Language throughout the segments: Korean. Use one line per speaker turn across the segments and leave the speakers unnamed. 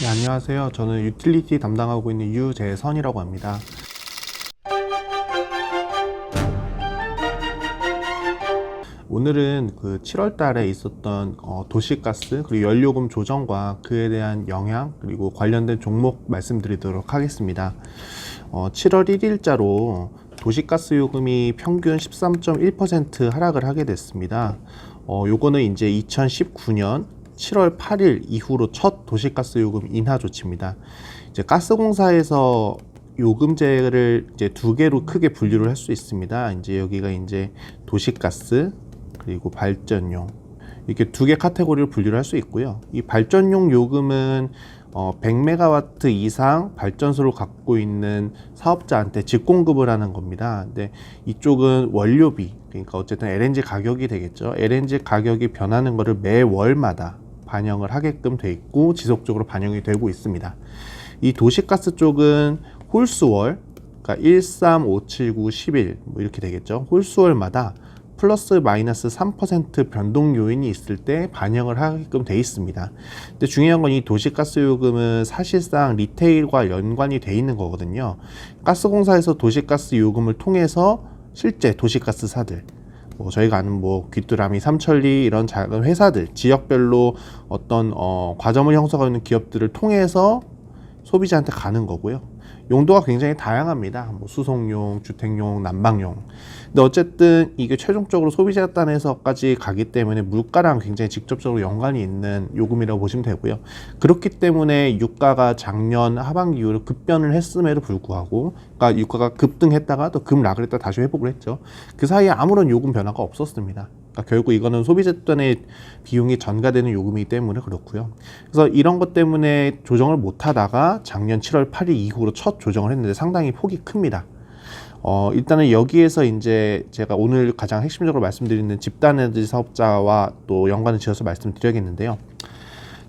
네, 안녕하세요. 저는 유틸리티 담당하고 있는 유재선이라고 합니다. 오늘은 그 7월 달에 있었던 어, 도시가스 그리고 연료금 조정과 그에 대한 영향 그리고 관련된 종목 말씀드리도록 하겠습니다. 어, 7월 1일자로 도시가스 요금이 평균 13.1% 하락을 하게 됐습니다. 어, 요거는 이제 2019년 7월 8일 이후로 첫 도시가스 요금 인하 조치입니다. 이제 가스공사에서 요금제를 이제 두 개로 크게 분류를 할 수 있습니다. 이제 여기가 이제 도시가스 그리고 발전용 이렇게 두 개 카테고리를 분류를 할 수 있고요. 이 발전용 요금은 어, 100메가와트 이상 발전소를 갖고 있는 사업자한테 직공급을 하는 겁니다. 근데 이쪽은 원료비, 그러니까 어쨌든 LNG 가격이 되겠죠. LNG 가격이 변하는 것을 매월마다 반영을 하게끔 돼 있고 지속적으로 반영이 되고 있습니다. 이 도시가스 쪽은 홀수월, 그러니까 1, 3, 5, 7, 9, 11, 뭐 이렇게 되겠죠. 홀수월마다 플러스 마이너스 3% 변동 요인이 있을 때 반영을 하게끔 돼 있습니다. 근데 중요한 건 이 도시가스 요금은 사실상 리테일과 연관이 돼 있는 거거든요. 가스공사에서 도시가스 요금을 통해서 실제 도시가스사들 뭐 저희가 아는 뭐 귀뚜라미, 삼천리 이런 작은 회사들 지역별로 어떤 어, 과점을 형성하고 있는 기업들을 통해서 소비자한테 가는 거고요. 용도가 굉장히 다양합니다. 뭐 수송용, 주택용, 난방용. 근데 어쨌든 이게 최종적으로 소비자 단에서까지 가기 때문에 물가랑 굉장히 직접적으로 연관이 있는 요금이라고 보시면 되고요. 그렇기 때문에 유가가 작년 하반기 이후로 급변을 했음에도 불구하고, 그러니까 유가가 급등했다가 또 급락을 했다 다시 회복을 했죠. 그 사이에 아무런 요금 변화가 없었습니다. 그러니까 결국 이거는 소비자 단의 비용이 전가되는 요금이기 때문에 그렇고요. 그래서 이런 것 때문에 조정을 못 하다가 작년 7월 8일 이후로 첫 조정을 했는데 상당히 폭이 큽니다. 어, 일단은 여기에서 이제 제가 오늘 가장 핵심적으로 말씀드리는 집단에너지 사업자와 또 연관을 지어서 말씀드려야겠는데요.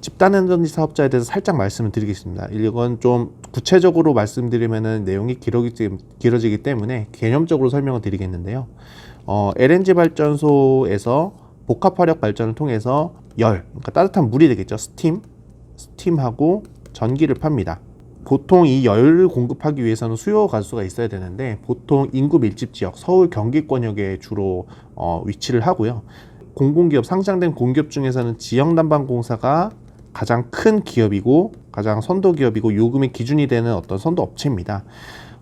집단에너지 사업자에 대해서 살짝 말씀을 드리겠습니다. 이건 좀 구체적으로 말씀드리면은 내용이 길어지기 때문에 개념적으로 설명을 드리겠는데요. 어, LNG 발전소에서 복합 화력 발전을 통해서 열, 그러니까 따뜻한 물이 되겠죠. 스팀, 스팀하고 전기를 팝니다. 보통 이 열을 공급하기 위해서는 수요 가수가 있어야 되는데 보통 인구 밀집 지역 서울 경기권역에 주로 어, 위치를 하고요. 공공기업 상장된 공기업 중에서는 지역 난방 공사가 가장 큰 기업이고 가장 선도 기업이고 요금의 기준이 되는 어떤 선도 업체입니다.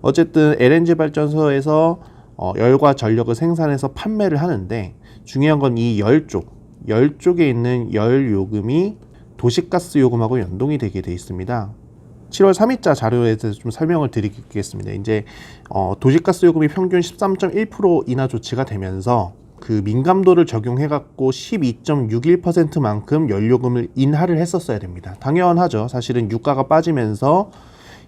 어쨌든 LNG 발전소에서 어, 열과 전력을 생산해서 판매를 하는데 중요한 건 이 열 쪽, 열 쪽에 있는 열 요금이 도시가스 요금하고 연동이 되게 돼 있습니다. 7월 3일자 자료에 대해서 좀 설명을 드리겠습니다. 이제 어, 도시가스 요금이 평균 13.1% 인하 조치가 되면서 그 민감도를 적용해 갖고 12.61%만큼 연료금을 인하를 했었어야 됩니다. 당연하죠. 사실은 유가가 빠지면서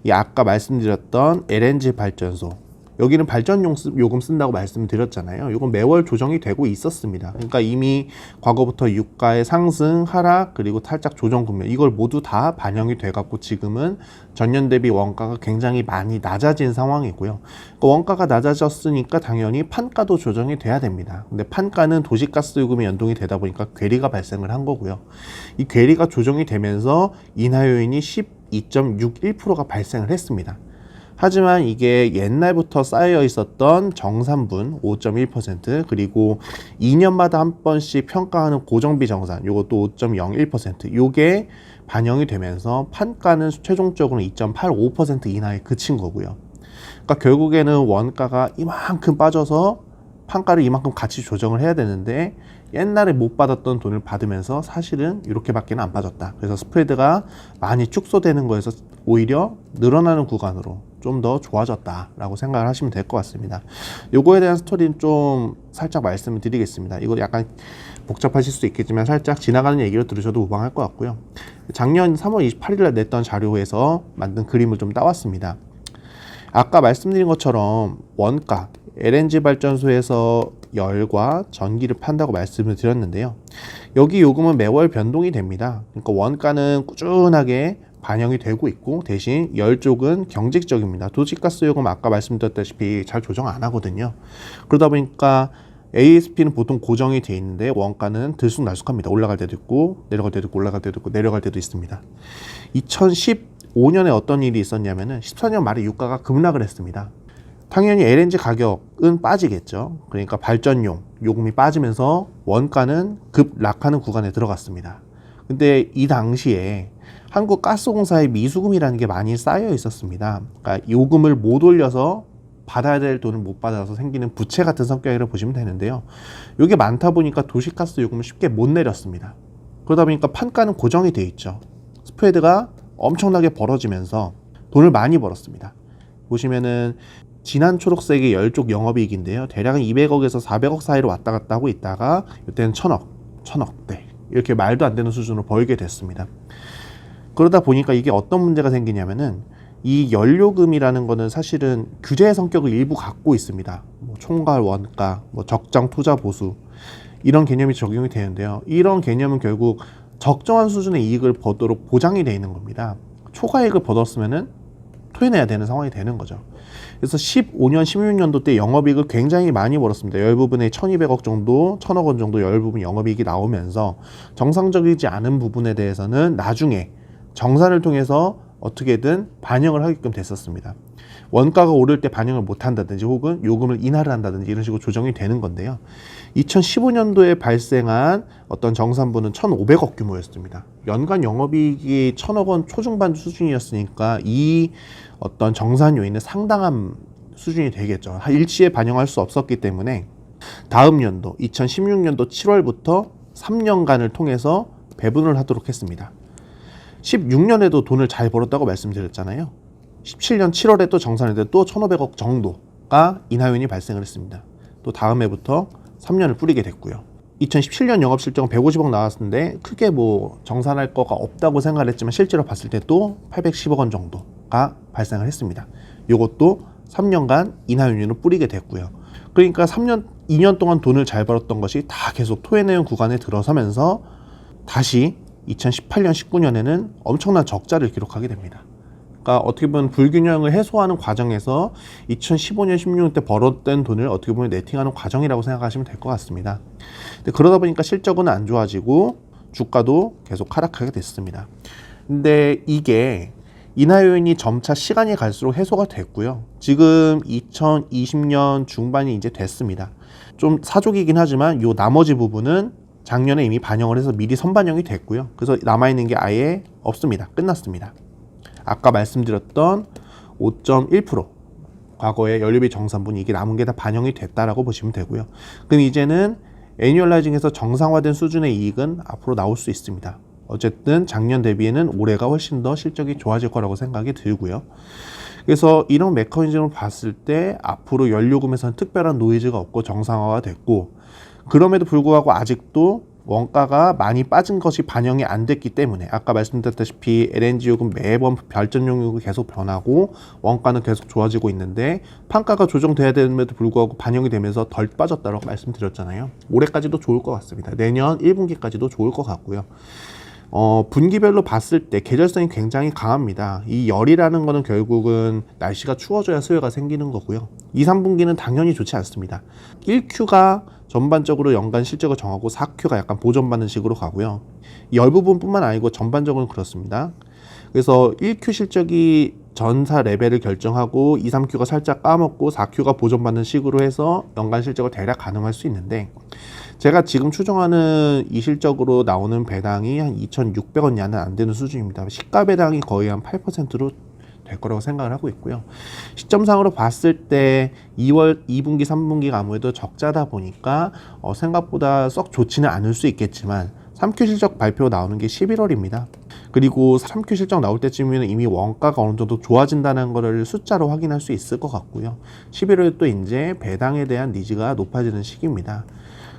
이 아까 말씀드렸던 LNG 발전소 여기는 발전용 쓰- 요금 쓴다고 말씀드렸잖아요. 이건 매월 조정이 되고 있었습니다. 그러니까 이미 과거부터 유가의 상승, 하락, 그리고 살짝 조정 국면 이걸 모두 다 반영이 돼 갖고 지금은 전년 대비 원가가 굉장히 많이 낮아진 상황이고요. 그 원가가 낮아졌으니까 당연히 판가도 조정이 돼야 됩니다. 근데 판가는 도시가스 요금이 연동이 되다 보니까 괴리가 발생을 한 거고요. 이 괴리가 조정이 되면서 인하 요인이 12.61%가 발생을 했습니다. 하지만 이게 옛날부터 쌓여 있었던 정산분 5.1% 그리고 2년마다 한 번씩 평가하는 고정비 정산 요것도 5.01% 요게 반영이 되면서 판가는 최종적으로 2.85% 이하에 그친 거고요. 그러니까 결국에는 원가가 이만큼 빠져서 판가를 이만큼 같이 조정을 해야 되는데 옛날에 못 받았던 돈을 받으면서 사실은 이렇게밖에 안 빠졌다. 그래서 스프레드가 많이 축소되는 거에서 오히려 늘어나는 구간으로 좀 더 좋아졌다라고 생각을 하시면 될 것 같습니다. 요거에 대한 스토리는 좀 살짝 말씀을 드리겠습니다. 이거 약간 복잡하실 수 있겠지만 살짝 지나가는 얘기로 들으셔도 무방할 것 같고요. 작년 3월 28일에 냈던 자료에서 만든 그림을 좀 따왔습니다. 아까 말씀드린 것처럼 원가 LNG 발전소에서 열과 전기를 판다고 말씀을 드렸는데요. 여기 요금은 매월 변동이 됩니다. 그러니까 원가는 꾸준하게 반영이 되고 있고 대신 열 쪽은 경직적입니다. 도시가스 요금 아까 말씀드렸다시피 잘 조정 안 하거든요. 그러다 보니까 ASP는 보통 고정이 돼 있는데 원가는 들쑥날쑥합니다. 올라갈 때도 있고 내려갈 때도 있고 올라갈 때도 있고 내려갈 때도 있습니다. 2015년에 어떤 일이 있었냐면은 14년 말에 유가가 급락을 했습니다. 당연히 LNG 가격은 빠지겠죠. 그러니까 발전용 요금이 빠지면서 원가는 급락하는 구간에 들어갔습니다. 근데 이 당시에 한국가스공사의 미수금이라는 게 많이 쌓여 있었습니다. 그러니까 요금을 못 올려서 받아야 될 돈을 못 받아서 생기는 부채 같은 성격이라고 보시면 되는데요. 이게 많다 보니까 도시가스 요금을 쉽게 못 내렸습니다. 그러다 보니까 판가는 고정이 돼 있죠. 스프레드가 엄청나게 벌어지면서 돈을 많이 벌었습니다. 보시면은 진한 초록색의 열쪽 영업이익인데요. 대략은 200억에서 400억 사이로 왔다 갔다 하고 있다가 이때는 1000억, 1000억대 이렇게 말도 안 되는 수준으로 벌게 됐습니다. 그러다 보니까 이게 어떤 문제가 생기냐면은 이 연료금이라는 거는 사실은 규제의 성격을 일부 갖고 있습니다. 뭐 총괄 원가, 뭐 적정 투자 보수 이런 개념이 적용이 되는데요. 이런 개념은 결국 적정한 수준의 이익을 벌도록 보장이 되어 있는 겁니다. 초과이익을 벌었으면은 토해내야 되는 상황이 되는 거죠. 그래서 15년, 16년도 때 영업이익을 굉장히 많이 벌었습니다. 열 부분에 1,200억 정도, 1,000억 원 정도 열 부분 영업이익이 나오면서 정상적이지 않은 부분에 대해서는 나중에 정산을 통해서 어떻게든 반영을 하게끔 됐었습니다. 원가가 오를 때 반영을 못 한다든지 혹은 요금을 인하를 한다든지 이런 식으로 조정이 되는 건데요. 2015년도에 발생한 어떤 정산분은 1,500억 규모였습니다. 연간 영업이익이 1,000억 원 초중반 수준이었으니까 이 어떤 정산 요인은 상당한 수준이 되겠죠. 일시에 반영할 수 없었기 때문에 다음 연도 2016년도 7월부터 3년간을 통해서 배분을 하도록 했습니다. 16년에도 돈을 잘 벌었다고 말씀드렸잖아요. 17년 7월에 또 정산했는데 또 1,500억 정도가 인하요인이 발생을 했습니다. 또 다음 해부터 3년을 뿌리게 됐고요. 2017년 영업 실적은 150억 나왔는데 크게 뭐 정산할 거가 없다고 생각을 했지만 실제로 봤을 때 또 810억 원 정도가 발생을 했습니다. 이것도 3년간 인하요인을 뿌리게 됐고요. 그러니까 3년, 2년 동안 돈을 잘 벌었던 것이 다 계속 토해내는 구간에 들어서면서 다시 2018년, 19년에는 엄청난 적자를 기록하게 됩니다. 그러니까 어떻게 보면 불균형을 해소하는 과정에서 2015년, 16년 때 벌었던 돈을 어떻게 보면 네팅하는 과정이라고 생각하시면 될 것 같습니다. 그러다 보니까 실적은 안 좋아지고 주가도 계속 하락하게 됐습니다. 근데 이게 인하 요인이 점차 시간이 갈수록 해소가 됐고요. 지금 2020년 중반이 이제 됐습니다. 좀 사족이긴 하지만 요 나머지 부분은 작년에 이미 반영을 해서 미리 선반영이 됐고요. 그래서 남아있는 게 아예 없습니다. 끝났습니다. 아까 말씀드렸던 5.1% 과거의 연료비 정산분이 이게 남은 게 다 반영이 됐다라고 보시면 되고요. 그럼 이제는 애니얼라이징에서 정상화된 수준의 이익은 앞으로 나올 수 있습니다. 어쨌든 작년 대비에는 올해가 훨씬 더 실적이 좋아질 거라고 생각이 들고요. 그래서 이런 메커니즘을 봤을 때 앞으로 연료금에서는 특별한 노이즈가 없고 정상화가 됐고 그럼에도 불구하고 아직도 원가가 많이 빠진 것이 반영이 안 됐기 때문에 아까 말씀드렸다시피 LNG 요금 매번 발전용 요금이 계속 변하고 원가는 계속 좋아지고 있는데 판가가 조정돼야 됨에도 불구하고 반영이 되면서 덜 빠졌다고 말씀드렸잖아요. 올해까지도 좋을 것 같습니다. 내년 1분기까지도 좋을 것 같고요. 어, 분기별로 봤을 때 계절성이 굉장히 강합니다. 이 열이라는 거는 결국은 날씨가 추워져야 수요가 생기는 거고요. 2, 3분기는 당연히 좋지 않습니다. 1Q가 전반적으로 연간 실적을 정하고 4Q가 약간 보전받는 식으로 가고요. 열 부분뿐만 아니고 전반적으로 그렇습니다. 그래서 1Q 실적이 전사 레벨을 결정하고 2, 3Q가 살짝 까먹고 4Q가 보전받는 식으로 해서 연간 실적을 대략 가능할 수 있는데 제가 지금 추정하는 이 실적으로 나오는 배당이 한 2,600원 야는 안 되는 수준입니다. 시가 배당이 거의 한 8%로 될 거라고 생각을 하고 있고요. 시점상으로 봤을 때 2월 2분기, 3분기가 아무래도 적자다 보니까 어, 생각보다 썩 좋지는 않을 수 있겠지만 3Q 실적 발표 나오는 게 11월입니다. 그리고 3Q 실적 나올 때쯤이면 이미 원가가 어느 정도 좋아진다는 거를 숫자로 확인할 수 있을 것 같고요. 11월에 또 이제 배당에 대한 니즈가 높아지는 시기입니다.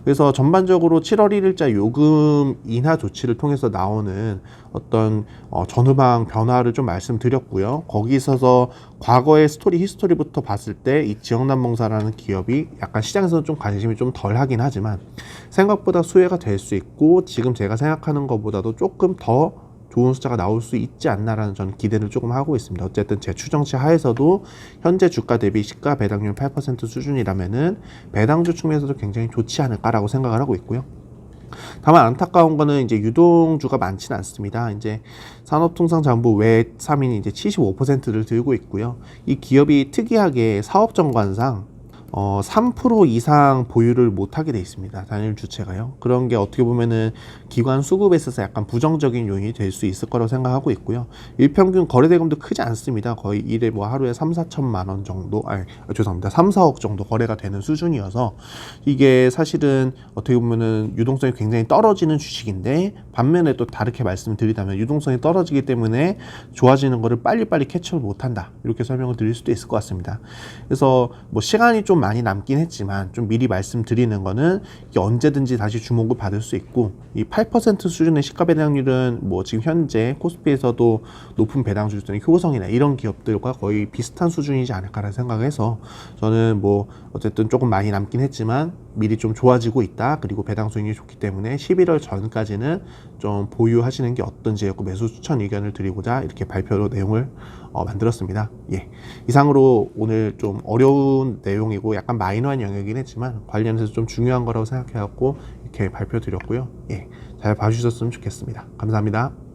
그래서 전반적으로 7월 1일자 요금 인하 조치를 통해서 나오는 어떤 어, 전후방 변화를 좀 말씀드렸고요. 거기 있어서 과거의 스토리 히스토리부터 봤을 때 이 지역남봉사라는 기업이 약간 시장에서는 좀 관심이 좀 덜 하긴 하지만 생각보다 수혜가 될 수 있고 지금 제가 생각하는 것보다도 조금 더 좋은 숫자가 나올 수 있지 않나라는 저는 기대를 조금 하고 있습니다. 어쨌든 제 추정치 하에서도 현재 주가 대비 시가 배당률 8% 수준이라면은 배당주 측면에서도 굉장히 좋지 않을까라고 생각을 하고 있고요. 다만 안타까운 거는 이제 유동주가 많지는 않습니다. 이제 산업통상자원부 외 3인이 이제 75%를 들고 있고요. 이 기업이 특이하게 사업정관상 어, 3% 이상 보유를 못하게 돼 있습니다. 단일 주체가요. 그런 게 어떻게 보면은 기관 수급에 있어서 약간 부정적인 요인이 될 수 있을 거라고 생각하고 있고요. 일평균 거래대금도 크지 않습니다. 거의 일에 뭐 하루에 3, 4천만 원 정도, 아니, 죄송합니다. 3, 4억 정도 거래가 되는 수준이어서 이게 사실은 어떻게 보면은 유동성이 굉장히 떨어지는 주식인데 반면에 또 다르게 말씀을 드리자면 유동성이 떨어지기 때문에 좋아지는 거를 빨리빨리 캐치를 못한다. 이렇게 설명을 드릴 수도 있을 것 같습니다. 그래서 뭐 시간이 좀 많이 남긴 했지만 좀 미리 말씀드리는 거는 언제든지 다시 주목을 받을 수 있고 이 8% 수준의 시가 배당률은 뭐 지금 현재 코스피에서도 높은 배당 수준의 효성이나 이런 기업들과 거의 비슷한 수준이지 않을까라는 생각해서 저는 뭐 어쨌든 조금 많이 남긴 했지만 미리 좀 좋아지고 있다 그리고 배당 수익률이 좋기 때문에 11월 전까지는 좀 보유하시는 게 어떤지 고 매수 추천 의견을 드리고자 이렇게 발표로 내용을 어, 만들었습니다. 예. 이상으로 오늘 좀 어려운 내용이 고 약간 마이너한 영역이긴 했지만 관련해서 좀 중요한 거라고 생각해갖고 이렇게 발표 드렸고요. 예. 잘 봐주셨으면 좋겠습니다. 감사합니다.